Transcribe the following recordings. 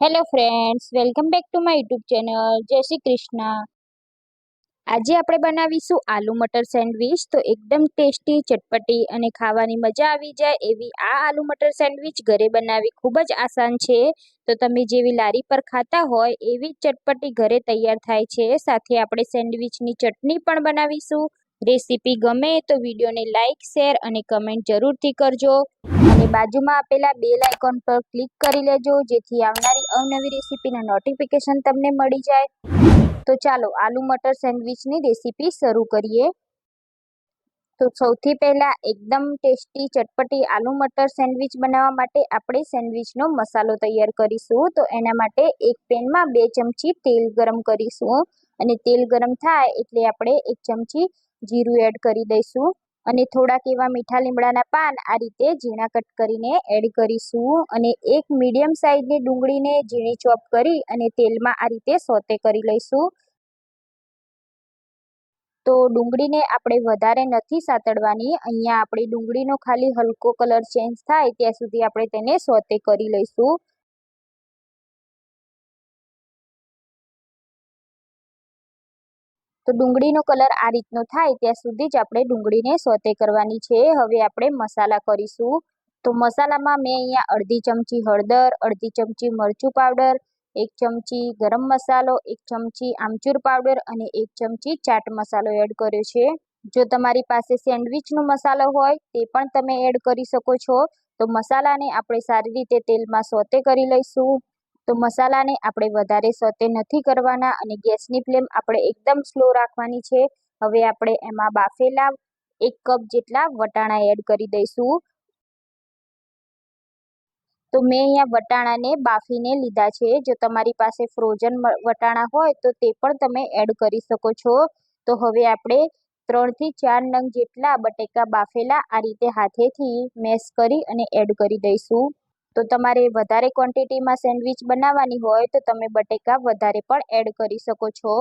Hello friends welcome back to my YouTube channel Jai Shri Krishna આજે આપણે બનાવીશું આલુ મટર sandwich. તો એકદમ ટેસ્ટી, ચટપટી અને ખાવાની મજા આવી જાય એવી આ આલુ મટર સેન્ડવિચ ઘરે બનાવવી ખૂબ જ આસાન છે. તો તમે જેવી લારી પર ખાતા હોય એવી ચટપટી ઘરે તૈયાર થાય છે. સાથે આપણે સેન્ડવિચની ચટણી પણ બનાવીશું. રેસીપી ગમે તો વિડીયોને લાઇક શેર અને કમેન્ટ જરૂરથી કરજો. અને બાજુમાં આપેલા બેલ આઇકોન પર ક્લિક કરી લેજો. જેથી આવનારી અવનવી રેસીપીના નોટિફિકેશન તમને મળી જાય. તો ચાલો આલુ મટર સેન્ડવિચની રેસીપી શરૂ કરીએ. તો સૌથી પહેલાં એકદમ ટેસ્ટી ચટપટી આલુ મટર સેન્ડવિચ બનાવવા માટે આપણે સેન્ડવિચનો મસાલો તૈયાર કરીશું. તો એના માટે એક પેનમાં બે ચમચી તેલ ગરમ કરીશું. અને તેલ ગરમ થાય એટલે આપણે એક ચમચી જીરું એડ કરી દઈશું. અને થોડાક એવા મીઠા લીમડાના પાન આ રીતે ઝીણા કટ કરીને એડ કરીશું અને એક મીડિયમ સાઇઝની ડુંગળીને ઝીણી ચોપ કરી અને તેલમાં આ રીતે સોતે કરી લઈશું. તો ડુંગળીને આપણે વધારે નથી સાતડવાની, અહીંયા આપણી ડુંગળીનો ખાલી હલકો કલર ચેન્જ થાય ત્યાં સુધી આપણે તેને સોતે કરી લઈશું. તો ડુંગળીનો કલર આ રીતનો થાય ત્યાં સુધી જ આપણે ડુંગળીને સોતે કરવાની છે. હવે આપણે મસાલા કરીશું. તો મસાલામાં મેં અહીંયા અડધી ચમચી હળદર, અડધી ચમચી મરચું પાવડર, એક ચમચી ગરમ મસાલો, એક ચમચી આમચૂર પાવડર અને એક ચમચી ચાટ મસાલો એડ કર્યો છે. જો તમારી પાસે સેન્ડવિચનો મસાલો હોય તે પણ તમે એડ કરી શકો છો. તો મસાલાને આપણે સારી રીતે તેલમાં સોતે કરી લઈશું. તો મસાલાને આપણે વધારે સોતે નથી કરવાના અને ગેસની ફ્લેમ આપણે એકદમ સ્લો રાખવાની છે. હવે આપણે એમાં બાફેલા એક કપ જેટલા વટાણા એડ કરી દઈશું. તો મેં અહીંયા વટાણાને બાફીને લીધા છે. જો તમારી પાસે ફ્રોઝન વટાણા હોય તો તે પણ તમે એડ કરી શકો છો. તો હવે આપણે ત્રણથી ચાર નંગ જેટલા બટેકા બાફેલા આ રીતે હાથેથી મેશ કરી અને એડ કરી દઈશું. તો તમારે વધારે ક્વોન્ટિટીમાં સેન્ડવિચ બનાવવાની હોય તો તમે બટેકા વધારે પણ એડ કરી શકો છો.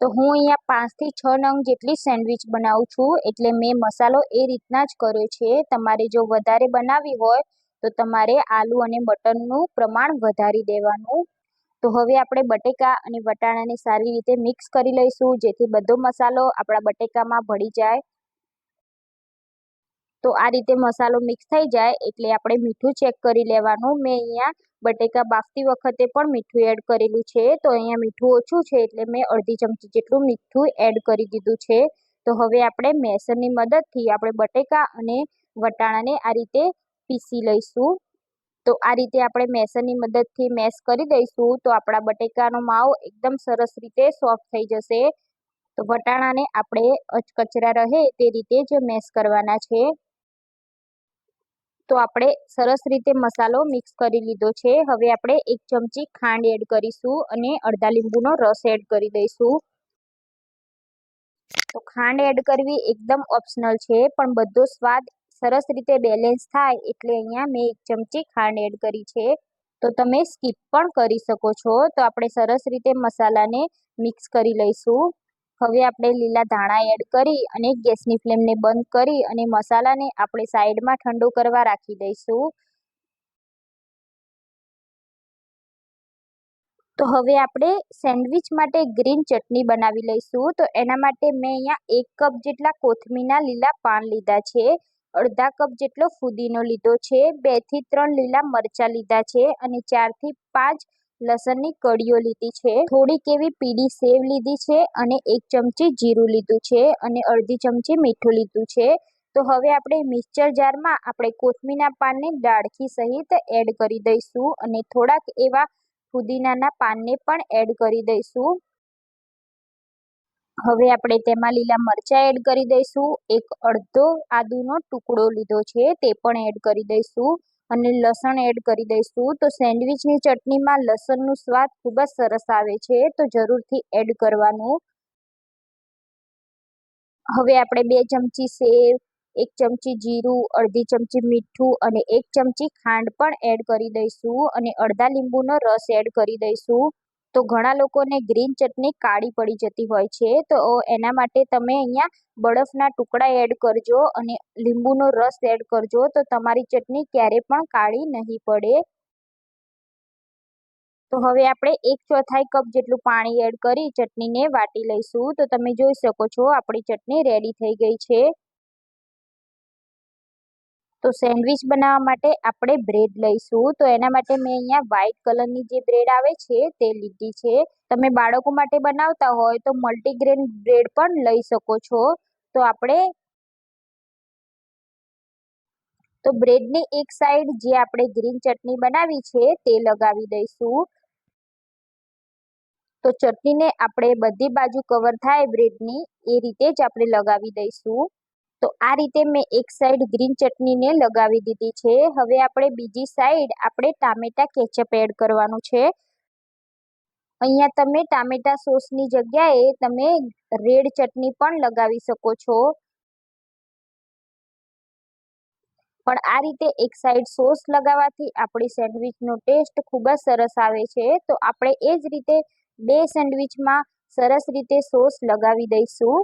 તો હું અહીંયા પાંચથી છ નંગ જેટલી સેન્ડવિચ બનાવું છું, એટલે મેં મસાલો એ રીતના જ કર્યો છે. તમારે જો વધારે બનાવી હોય તો તમારે આલુ અને મટનનું પ્રમાણ વધારી દેવાનું. તો હવે આપણે બટેકા અને વટાણાને સારી રીતે મિક્સ કરી લઈશું, જેથી બધો મસાલો આપણા બટેકામાં ભળી જાય. તો આ રીતે મસાલો મિક્સ થઈ જાય એટલે આપણે મીઠું ચેક કરી લેવાનું. મેં અહીંયા બટેકા બાફતી વખતે પણ મીઠું એડ કરેલું છે. તો અહીંયા મીઠું ઓછું છે એટલે મેં અડધી ચમચી જેટલું મીઠું એડ કરી દીધું છે. તો હવે આપણે મેસરની મદદથી આપણે બટેકા અને વટાણાને આ રીતે પીસી લઈશું. તો આ રીતે આપણે મેસરની મદદથી મેશ કરી દઈશું. તો આપણા બટેકાનો માવ એકદમ સરસ રીતે સોફ્ટ થઈ જશે. તો વટાણાને આપણે અચકચરા રહે તે રીતે જ મેશ કરવાના છે. તો આપણે સરસ રીતે મસાલો મિક્સ કરી લીધો છે. હવે આપણે એક ચમચી ખાંડ એડ કરીશું અને અડધા લીંબુનો રસ એડ કરી દઈશું. તો ખાંડ એડ કરવી એકદમ ઓપ્શનલ છે, પણ બધો સ્વાદ સરસ રીતે બેલેન્સ થાય એટલે અહીંયા મેં એક ચમચી ખાંડ એડ કરી છે. તો તમે સ્કીપ પણ કરી શકો છો. તો આપણે સરસ રીતે મસાલાને મિક્સ કરી લઈશું. હવે આપણે લીલા ધાણા એડ કરી અને ગેસની ફ્લેમને બંધ કરી અને મસાલાને આપણે સાઈડમાં ઠંડુ કરવા રાખી દઈશું. તો હવે આપણે સેન્ડવિચ માટે ગ્રીન ચટણી બનાવી લઈશું. તો એના માટે મેં અહીંયા એક કપ જેટલા કોથમીના લીલા પાન લીધા છે. અડધા કપ જેટલો ફુદીનો લીધો છે. બેથી ત્રણ લીલા મરચાં લીધા છે અને ચારથી પાંચ લસણની કડીઓ લીધી છે. થોડીક એવી પીળી સેવ લીધી છે અને એક ચમચી જીરું લીધું છે અને અડધી ચમચી મીઠું લીધું છે. તો હવે આપણે મિક્સચર જારમાં આપણે કોથમીના પાનને ડાળખી સહિત એડ કરી દઈશું અને થોડાક એવા ફુદીનાના પાનને પણ એડ કરી દઈશું. હવે આપણે તેમાં લીલા મરચાં એડ કરી દઈશું. એક અડધો આદુનો ટુકડો લીધો છે તે પણ એડ કરી દઈશું. અને લસણ એડ કરી દઈશું. તો સેન્ડવિચની ચટણીમાં લસણનું સ્વાદ ખૂબ જ સરસ આવે છે, તો જરૂરથી એડ કરવાનું. હવે આપણે બે ચમચી સેવ, એક ચમચી જીરું, અડધી ચમચી મીઠું અને એક ચમચી ખાંડ પણ એડ કરી દઈશું અને અડધા લીંબુનો રસ એડ કરી દઈશું. તો ઘણા લોકોને ગ્રીન ચટણી કાળી પડી જતી હોય છે. તો એના માટે તમે અહીંયા બરફના ટુકડા એડ કરજો અને લીંબુનો રસ એડ કરજો. તો તમારી ચટણી ક્યારે પણ કાળી નહીં પડે. તો હવે આપણે એક ચોથાઈ કપ જેટલું પાણી એડ કરી ચટણીને વાટી લઈશું. તો તમે જોઈ શકો છો આપણી ચટણી રેડી થઈ ગઈ છે. તો સેન્ડવિચ બનાવવા માટે આપણે બ્રેડ લઈશું. તો એના માટે મેં અહીંયા વ્હાઈટ કલરની જે બ્રેડ આવે છે, તે લીધી છે. તમે બાળકો માટે બનાવતા હોય તો મલ્ટીગ્રેન બ્રેડ પણ લઈ શકો છો. તો આપણે તો બ્રેડની એક સાઈડ જે આપણે ગ્રીન ચટણી બનાવી છે, તે લગાવી દઈશું. તો ચટણીને આપણે બધી બાજુ કવર થાય બ્રેડની, એ રીતે જ આપણે લગાવી દઈશું. તો આ રીતે મેં એક સાઈડ ગ્રીન ચટણીને લગાવી દીધી છે. હવે આપણે બીજી સાઈડ આપણે ટામેટા કેચઅપ એડ કરવાનું છે. અહીંયા તમે ટામેટા સોસની જગ્યાએ તમે રેડ ચટણી પણ લગાવી શકો છો. પણ આ રીતે એક સાઈડ સોસ લગાવવાથી આપણી સેન્ડવિચનો ટેસ્ટ ખૂબ જ સરસ આવે છે. તો આપણે એ જ રીતે બે સેન્ડવિચમાં સરસ રીતે સોસ લગાવી દઈશું.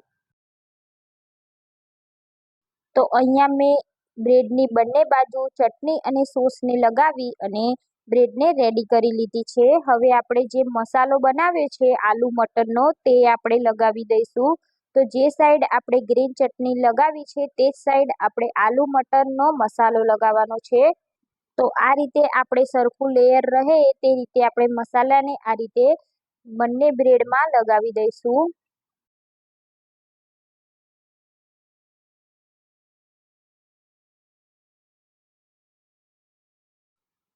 તો અહીંયા મેં બ્રેડની બંને બાજુ ચટણી અને સોસને લગાવી અને બ્રેડને રેડી કરી લીધી છે. હવે આપણે જે મસાલો બનાવ્યો છે, આલુ મટરનો, તે આપણે લગાવી દઈશું. તો જે સાઈડ આપણે ગ્રીન ચટણી લગાવી છે, તે સાઈડ આપણે આલુ મટરનો મસાલો લગાવવાનો છે. તો આ રીતે આપણે સરખું લેયર રહે તે રીતે આપણે મસાલાને આ રીતે બંને બ્રેડમાં લગાવી દઈશું.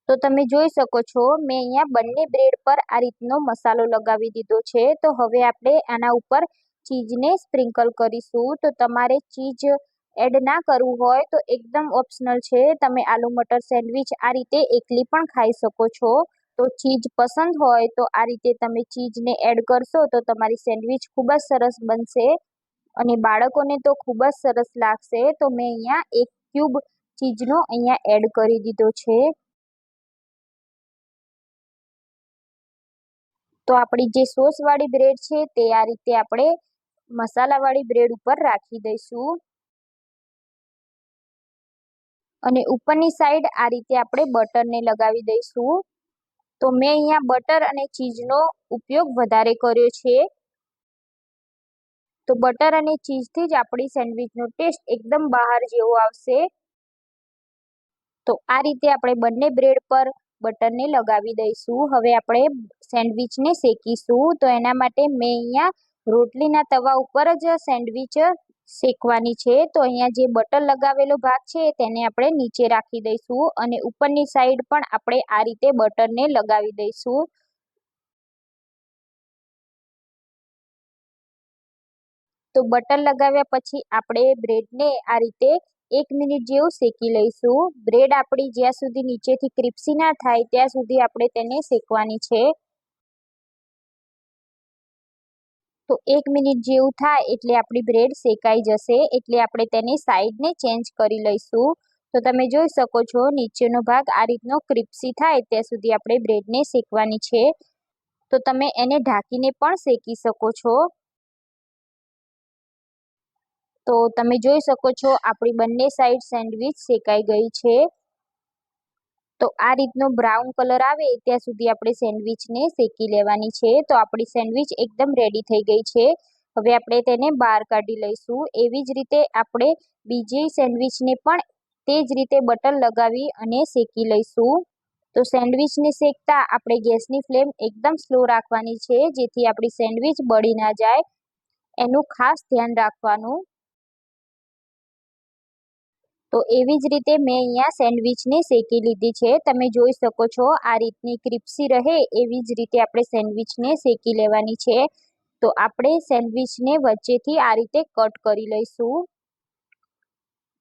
તો તમે જોઈ શકો છો, મેં અહીંયા બંને બ્રેડ પર આ રીતનો મસાલો લગાવી દીધો છે. તો હવે આપણે આના ઉપર ચીઝને સ્પ્રિંકલ કરીશું. તો તમારે ચીઝ એડ ના કરવું હોય તો એકદમ ઓપ્શનલ છે. તમે આલુ મટર સેન્ડવિચ આ રીતે એકલી પણ ખાઈ શકો છો. તો ચીઝ પસંદ હોય તો આ રીતે તમે ચીઝને એડ કરશો તો તમારી સેન્ડવિચ ખૂબ જ સરસ બનશે. અને બાળકોને તો ખૂબ જ સરસ લાગશે. તો મેં અહીંયા એક ક્યુબ ચીઝનો અહીંયા એડ કરી દીધો છે. તો આપણી જે સોસવાળી બ્રેડ છે તે આ રીતે આપણે મસાલાવાળી બ્રેડ ઉપર રાખી દઈશું. અને ઉપરની સાઈડ આ રીતે આપણે બટરને લગાવી દઈશું. તો મેં અહીંયા બટર અને ચીઝનો ઉપયોગ વધારે કર્યો છે. તો બટર અને ચીઝથી જ આપણી સેન્ડવિચનો ટેસ્ટ એકદમ બહાર જેવો આવશે. તો આ રીતે આપણે બંને બ્રેડ પર બટરને લગાવી દઈશું. હવે આપણે સેન્ડવિચને શેકીશું. તો એના માટે મેં અહીંયા રોટલીના તવા ઉપર જ સેન્ડવિચ શેકવાની છે. તો અહીંયા જે બટર લગાવેલો ભાગ છે તેને આપણે નીચે રાખી દઈશું અને ઉપરની સાઈડ પણ આપણે આ રીતે બટરને લગાવી દઈશું. તો બટર લગાવ્યા પછી આપણે બ્રેડને આ રીતે એક મિનિટ જેવું શેકી લઈશું. બ્રેડ આપણી જ્યાં સુધી નીચેથી ક્રિપ્સી ના થાય, ત્યાં સુધી આપણે તેને શેકવાની છે. તો એક મિનિટ જેવું થાય એટલે આપણી બ્રેડ શેકાઈ જશે, એટલે આપણે તેની સાઈડને ચેન્જ કરી લઈશું. તો તમે જોઈ શકો છો, નીચેનો ભાગ આ રીતનો ક્રિપ્સી થાય, ત્યાં સુધી આપણે બ્રેડને શેકવાની છે. તો તમે એને ઢાંકીને પણ શેકી શકો છો. તો તમે જોઈ શકો છો, આપણી બંને સાઈડ સેન્ડવિચ શેકાઈ ગઈ છે. તો આ રીતનો બ્રાઉન કલર આવે, ત્યાં સુધી આપણે સેન્ડવિચને શેકી લેવાની છે. તો આપણી સેન્ડવિચ એકદમ રેડી થઈ ગઈ છે. હવે આપણે તેને બહાર કાઢી લઈશું. એવી જ રીતે આપણે બીજી સેન્ડવિચને પણ તે જ રીતે બટર લગાવી અને શેકી લઈશું. તો સેન્ડવિચને શેકતા આપણે ગેસની ફ્લેમ એકદમ સ્લો રાખવાની છે, જેથી આપણી સેન્ડવિચ બળી ના જાય. એનું ખાસ ધ્યાન રાખવાનું. તો એવી જ રીતે મેં અહીંયા સેન્ડવિચને શેકી લીધી છે. તમે જોઈ શકો છો આ રીતની ક્રિપ્સી રહે એવી જ રીતે આપણે સેન્ડવિચને શેકી લેવાની છે. તો આપણે સેન્ડવિચને વચ્ચેથી આ રીતે કટ કરી લઈશું.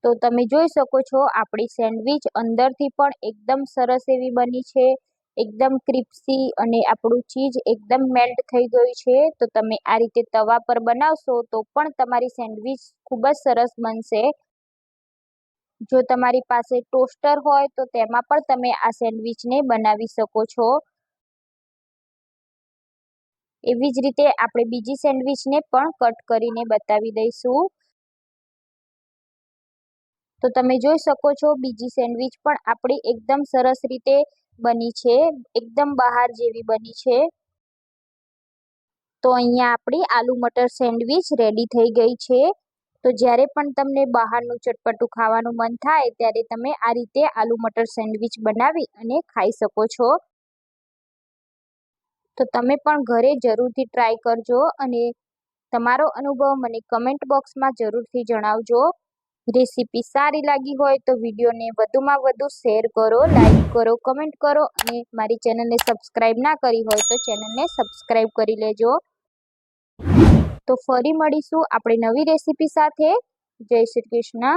તો તમે જોઈ શકો છો આપણી સેન્ડવિચ અંદરથી પણ એકદમ સરસ એવી બની છે. એકદમ ક્રિપ્સી અને આપણું ચીઝ એકદમ મેલ્ટ થઈ ગયું છે. તો તમે આ રીતે તવા પર બનાવશો તો પણ તમારી સેન્ડવિચ ખૂબ જ સરસ બનશે. જો તમારી પાસે ટોસ્ટર હોય તો તેમાં પણ તમે આ સેન્ડવિચને બનાવી શકો છો. એવી જ રીતે આપણે બીજી સેન્ડવિચને પણ કટ કરીને બતાવી દઈશું. તો તમે જોઈ શકો છો, બીજી સેન્ડવિચ પણ આપણી એકદમ સરસ રીતે બની છે, એકદમ બહાર જેવી બની છે. તો અહીંયા આપણી આલુ મટર સેન્ડવિચ રેડી થઈ ગઈ છે. તો જ્યારે પણ તમને બહારનું ચટપટું ખાવાનું મન થાય, ત્યારે તમે આ રીતે આલુ મટર સેન્ડવિચ બનાવી અને ખાઈ શકો છો. તો તમે પણ ઘરે જરૂરથી ટ્રાય કરજો અને તમારો અનુભવ મને કમેન્ટ બોક્સમાં જરૂરથી જણાવજો. રેસીપી સારી લાગી હોય તો વિડીયોને વધુમાં વધુ શેર કરો, લાઈક કરો, કમેન્ટ કરો અને મારી ચેનલને સબસ્ક્રાઈબ ના કરી હોય તો ચેનલને સબસ્ક્રાઈબ કરી લેજો. તો ફરી મળીશું આપણે નવી રેસીપી સાથે. જય શ્રી કૃષ્ણ.